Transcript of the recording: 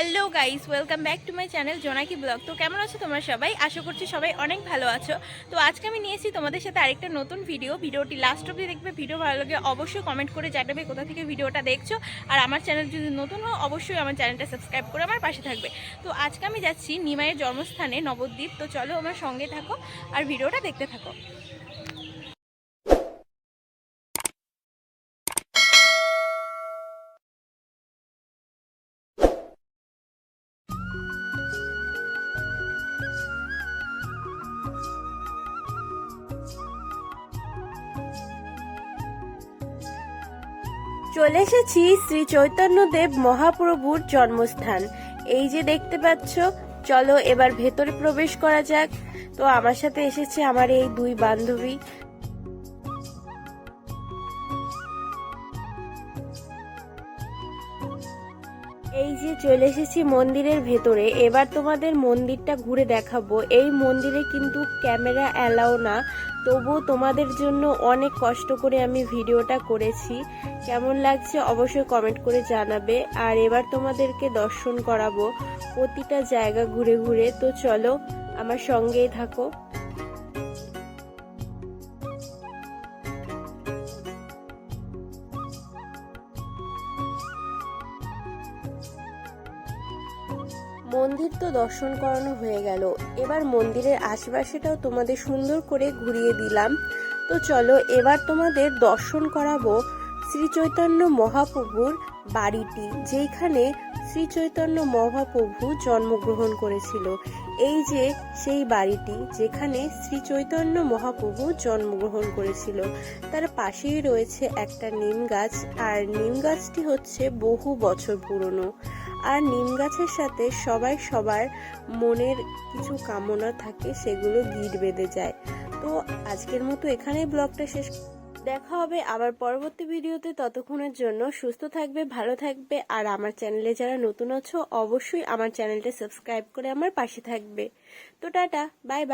Guys, welcome back to my channel Jonaki blog. তো কেমন আছো তোমরা সবাই? আশা করছি সবাই অনেক ভালো আছো। তো আজকে আমি নিয়েছি তোমাদের সাথে আরেকটা নতুন ভিডিও ভিডিওটি লাস্ট অবধি দেখবে ভিডিও ভালো লাগে অবশ্যই কমেন্ট করে জানাবে কোথা থেকে ভিডিওটা দেখছ। আর আমার চ্যানেল যদি নতুন হও, অবশ্যই আমার চ্যানেলটা সাবস্ক্রাইব করে আমার পাশে থাকবে। তো আজকে আমি যাচ্ছি নিমাইয়ের জন্মস্থানে নবদ্বীপ। তো চলো আমার সঙ্গে থাকো আর ভিডিওটা দেখতে থাকো। চলে এসেছি শ্রী চৈতন্যদেব মহাপ্রভুর জন্মস্থান। এই যে দেখতে পাচ্ছ, চলো এবার ভেতরে প্রবেশ করা যাক। তো আমার সাথে এসেছে আমার এই দুই বান্ধবী। এই যে চলে এসেছি মন্দিরের ভেতরে, এবার তোমাদের মন্দিরটা ঘুরে দেখাবো। এই মন্দিরে কিন্তু ক্যামেরা অ্যালাও না তবু তোমাদের জন্য অনেক কষ্ট করে আমি ভিডিওটা করেছি। কেমন লাগছে অবশ্যই কমেন্ট করে জানাবে। আর এবার তোমাদেরকে দর্শন করাবো, প্রতিটা জায়গা ঘুরে ঘুরে। তো চলো আমার সঙ্গেই থাকো। মন্দির তো দর্শন করানো হয়ে গেল। এবার মন্দিরের আশেপাশেটাও তোমাদের সুন্দর করে ঘুরিয়ে দিলাম। তো চলো, এবার তোমাদের দর্শন করাবো শ্রী চৈতন্য মহাপ্রভুর বাড়িটি যেখানে শ্রী চৈতন্য মহাপ্রভু জন্মগ্রহণ করেছিল। এই যে সেই বাড়িটি যেখানে শ্রী চৈতন্য মহাপ্রভু জন্মগ্রহণ করেছিল। তার পাশেই রয়েছে একটা নিম গাছ, আর নিম গাছটি হচ্ছে বহু বছর পুরনো। আর নিম গাছের সাথে সবাই সবার মনের কিছু কামনা থাকে, সেগুলো গিট বেঁধে যায়। তো আজকের মতো এখানেই ব্লগটা শেষ দেখা হবে আবার পরবর্তী ভিডিওতে। ততক্ষণের জন্য সুস্থ থাকবে, ভালো থাকবে, আর আমার চ্যানেলে যারা নতুন আছো, অবশ্যই আমার চ্যানেলটা সাবস্ক্রাইব করে আমার পাশে থাকবে। তো টাটা, বাই বাই।